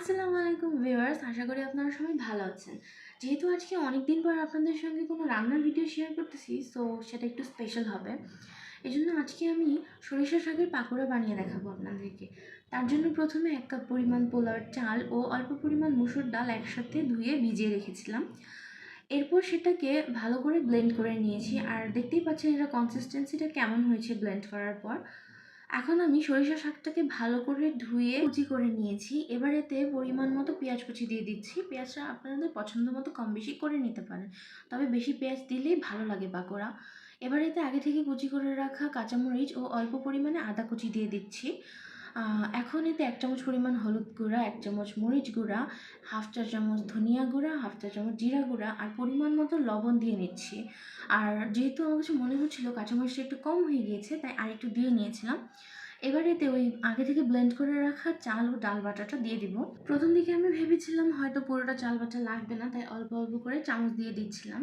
আসসালামু আলাইকুম ভিউয়ার্স, আশা করি আপনারা সবাই ভালো আছেন। যেহেতু আজকে অনেক দিন পর আপনাদের সঙ্গে কোনো রান্নার ভিডিও শেয়ার করতেছি সো সেটা একটু স্পেশাল হবে। এই জন্য আজকে আমি সরিষা শাকের পাকোড়া বানিয়ে দেখাবো আপনাদেরকে। তার জন্য প্রথমে এক কাপ পরিমাণ পোলাওয়ের চাল ও অল্প পরিমাণ মুসুর ডাল একসাথে ধুয়ে ভিজিয়ে রেখেছিলাম। এরপর সেটাকে ভালো করে ব্লেন্ড করে নিয়েছি। আর দেখতেই পাচ্ছেন এটা কনসিস্টেন্সিটা কেমন হয়েছে ব্লেন্ড করার পর। এখন আমি সরিষা শাকটাকে ভালো করে ধুয়ে কুচি করে নিয়েছি। এবার এতে পরিমাণ মতো পেঁয়াজ কুচি দিয়ে দিচ্ছি। পেঁয়াজটা আপনাদের পছন্দ মতো কম বেশি করে নিতে পারেন। তবে বেশি পেঁয়াজ দিলেই ভালো লাগে পাকোড়া। এবার এতে আগে থেকে কুচি করে রাখা কাঁচামরিচ ও অল্প পরিমাণে আদা কুচি দিয়ে দিচ্ছি। এখন এতে এক চামচ পরিমাণ হলুদ গুঁড়া, এক চামচ মরিচ গুঁড়া, হাফ চা চামচ ধনিয়া গুঁড়া, হাফ চা চামচ জিরা গুঁড়া আর পরিমাণ মতো লবণ দিয়ে নিচ্ছি। আর যেহেতু আমার কাছে মনে হচ্ছিল কাঁচামরিচটা একটু কম হয়ে গিয়েছে, তাই আর একটু দিয়ে নিয়েছিলাম। এবার এতে ওই আগে থেকে ব্লেন্ড করে রাখা চাল ও ডাল বাটাটা দিয়ে দিব। প্রথম দিকে আমি ভেবেছিলাম হয়তো পুরোটা চাল বাটা লাগবে না, তাই অল্প অল্প করে চামচ দিয়ে দিচ্ছিলাম।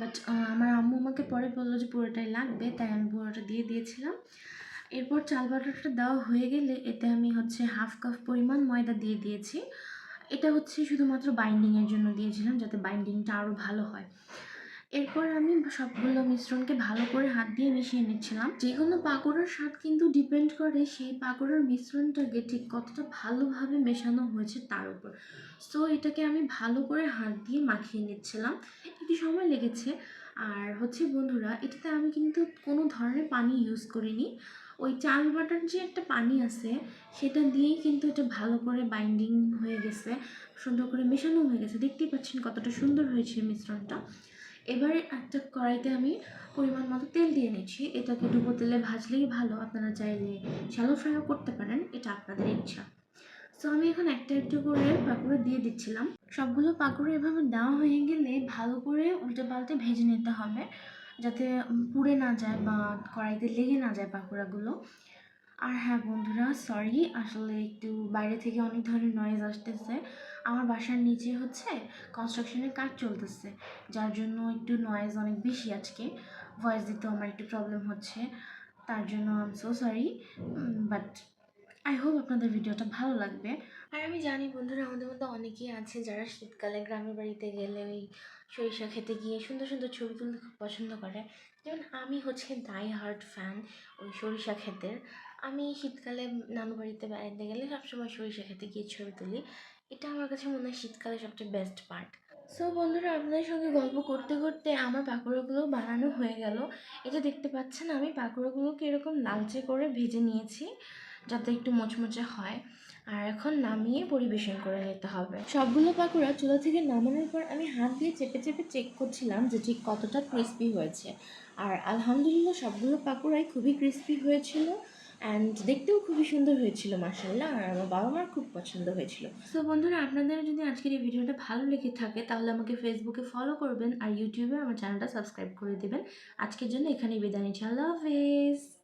বাট আমার আম্মু আমাকে পরে বলল যে পুরোটাই লাগবে, তাই আমি পুরোটা দিয়ে দিয়েছিলাম। এরপর চাল বাটাটা দেওয়া হয়ে গেলে এতে আমি হচ্ছে হাফ কাপ পরিমাণ ময়দা দিয়ে দিয়েছি। এটা হচ্ছে শুধুমাত্র বাইন্ডিংয়ের জন্য দিয়েছিলাম যাতে বাইন্ডিংটা আরও ভালো হয়। এরপর আমি সবগুলো মিশ্রণকে ভালো করে হাত দিয়ে মিশিয়ে নিচ্ছিলাম। যে কোনো পাকোড়ার স্বাদ কিন্তু ডিপেন্ড করে সেই পাকোড়ার মিশ্রণটাকে ঠিক কতটা ভালোভাবে মেশানো হয়েছে তার উপর। সো এটাকে আমি ভালো করে হাত দিয়ে মাখিয়ে নিচ্ছিলাম। একটু সময় লেগেছে। আর হচ্ছে বন্ধুরা, এটাতে আমি কিন্তু কোনো ধরনের পানি ইউজ করিনি। ওই চাল বাটার যে একটা পানি আছে, সেটা দিয়েই কিন্তু এটা ভালো করে বাইন্ডিং হয়ে গেছে, সুন্দর করে মেশানো হয়ে গেছে। দেখতেই পাচ্ছেন কতটা সুন্দর হয়েছে মিশ্রণটা। এবারে একটা কড়াইতে আমি পরিমাণ মতো তেল দিয়ে নিচ্ছি। এটাকে ডুবো তেলে ভাজলেই ভালো, আপনারা চাইলে শ্যালো ফ্রাইও করতে পারেন, এটা আপনাদের ইচ্ছা। সো আমি এখন একটা একটু করে পাকোড়া দিয়ে দিচ্ছিলাম। সবগুলো পাকোড়া এভাবে দেওয়া হয়ে গেলে ভালো করে উল্টে পাল্টে ভেজে নিতে হবে। যাতে পুড়ে না যায় বা কড়াইতে লেগে না যায় পাকোড়াগুলো। আর হ্যাঁ বন্ধুরা সরি আসলে একটু বাইরে থেকে অনেক ধরনের নয়েজ আসতেছে। আমার বাসার নিচে হচ্ছে কনস্ট্রাকশনের কাজ চলতেছে, যার জন্য একটু নয়েজ অনেক বেশি আজকে। ভয়েস দিতেও আমার একটু প্রবলেম হচ্ছে, তার জন্য I am so sorry but I hope আপনাদের ভিডিওটা ভালো লাগবে। আর আমি জানি বন্ধুরা, আমাদের মধ্যে অনেকেই আছে যারা শীতকালে গ্রামের বাড়িতে গেলে ওই সরিষা খেতে গিয়ে সুন্দর সুন্দর ছবি তুলতে খুব পছন্দ করে। যেমন আমি হচ্ছে ডাই হার্ট ফ্যান ওই সরিষা ক্ষেতের। আমি শীতকালে নানু বাড়িতে বেড়াতে গেলে সবসময় সরিষা খেতে গিয়ে ছবি তুলি। এটা আমার কাছে মনে হয় শীতকালে সবচেয়ে বেস্ট পার্ট সো বন্ধুরা, আপনাদের সঙ্গে গল্প করতে করতে আমার পাকোড়াগুলো বানানো হয়ে গেল। এটা দেখতে পাচ্ছেন, আমি পাকোড়াগুলোকে এরকম লালচে করে ভেজে নিয়েছি। যাতে একটু মোচমোচে হয়। আর এখন নামিয়ে পরিবেশন করে নিতে হবে। সবগুলো পাকোড়া চুলা থেকে নামানোর পর আমি হাত দিয়ে চেপে চেপে চেক করছিলাম যে ঠিক কতটা ক্রিস্পি হয়েছে। আর আলহামদুলিল্লাহ সবগুলো পাকোড়াই খুবই ক্রিস্পি হয়েছিল। অ্যান্ড দেখতেও খুবই সুন্দর হয়েছিল মাসাল্লাহ আর আমার বাবা মার খুব পছন্দ হয়েছিল। সো বন্ধুরা আপনাদের যদি আজকের এই ভিডিওটা ভালো লেগে থাকে তাহলে আমাকে ফেসবুকে ফলো করবেন আর ইউটিউবে আমার চ্যানেলটা সাবস্ক্রাইব করে দেবেন। আজকের জন্য এখানেই বিদায় নিচ্ছি। আল্লাহ হাফেজ।